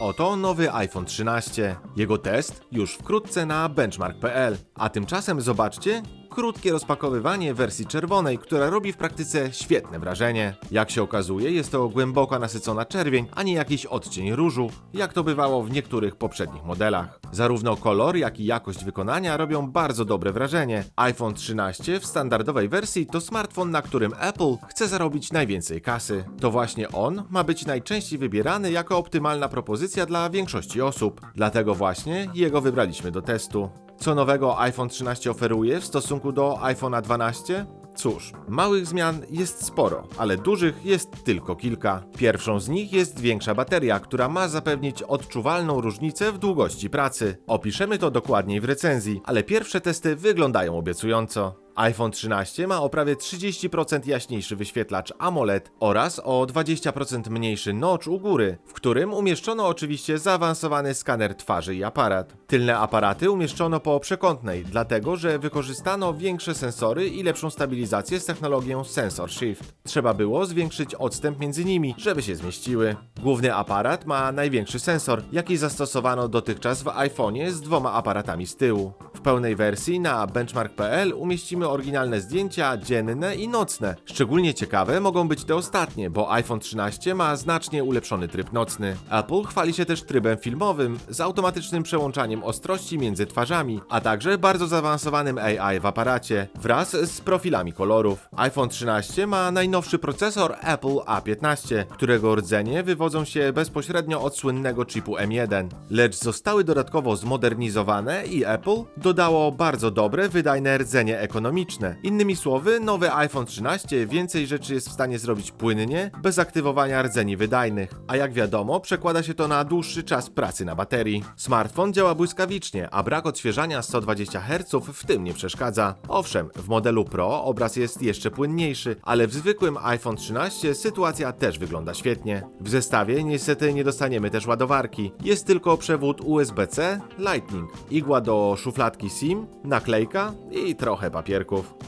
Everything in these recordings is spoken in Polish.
Oto nowy iPhone 13. Jego test już wkrótce na benchmark.pl. A tymczasem zobaczcie krótkie rozpakowywanie wersji czerwonej, która robi w praktyce świetne wrażenie. Jak się okazuje, jest to głęboko nasycona czerwień, a nie jakiś odcień różu, jak to bywało w niektórych poprzednich modelach. Zarówno kolor, jak i jakość wykonania robią bardzo dobre wrażenie. iPhone 13 w standardowej wersji to smartfon, na którym Apple chce zarobić najwięcej kasy. To właśnie on ma być najczęściej wybierany jako optymalna propozycja dla większości osób. Dlatego właśnie jego wybraliśmy do testu. Co nowego iPhone 13 oferuje w stosunku do iPhone'a 12? Cóż, małych zmian jest sporo, ale dużych jest tylko kilka. Pierwszą z nich jest większa bateria, która ma zapewnić odczuwalną różnicę w długości pracy. Opiszemy to dokładniej w recenzji, ale pierwsze testy wyglądają obiecująco. iPhone 13 ma o prawie 30% jaśniejszy wyświetlacz AMOLED oraz o 20% mniejszy notch u góry, w którym umieszczono oczywiście zaawansowany skaner twarzy i aparat. Tylne aparaty umieszczono po przekątnej, dlatego że wykorzystano większe sensory i lepszą stabilizację z technologią Sensor Shift. Trzeba było zwiększyć odstęp między nimi, żeby się zmieściły. Główny aparat ma największy sensor, jaki zastosowano dotychczas w iPhone'ie z dwoma aparatami z tyłu. W pełnej wersji na benchmark.pl umieścimy oryginalne zdjęcia dzienne i nocne. Szczególnie ciekawe mogą być te ostatnie, bo iPhone 13 ma znacznie ulepszony tryb nocny. Apple chwali się też trybem filmowym z automatycznym przełączaniem ostrości między twarzami, a także bardzo zaawansowanym AI w aparacie wraz z profilami kolorów. iPhone 13 ma najnowszy procesor Apple A15, którego rdzenie wywodzą się bezpośrednio od słynnego chipu M1, lecz zostały dodatkowo zmodernizowane i Apple dodało bardzo dobre, wydajne rdzenie ekonomiczne. Innymi słowy, nowy iPhone 13 więcej rzeczy jest w stanie zrobić płynnie, bez aktywowania rdzeni wydajnych, a jak wiadomo, przekłada się to na dłuższy czas pracy na baterii. Smartfon działa błyskawicznie, a brak odświeżania 120 Hz w tym nie przeszkadza. Owszem, w modelu Pro obraz jest jeszcze płynniejszy, ale w zwykłym iPhone 13 sytuacja też wygląda świetnie. W zestawie niestety nie dostaniemy też ładowarki. Jest tylko przewód USB-C, Lightning, igła do szufladki SIM, naklejka i trochę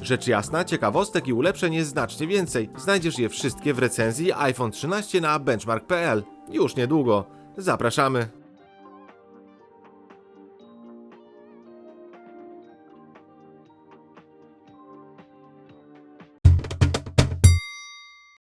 Rzecz jasna, ciekawostek i ulepszeń jest znacznie więcej. Znajdziesz je wszystkie w recenzji iPhone 13 na benchmark.pl. Już niedługo. Zapraszamy.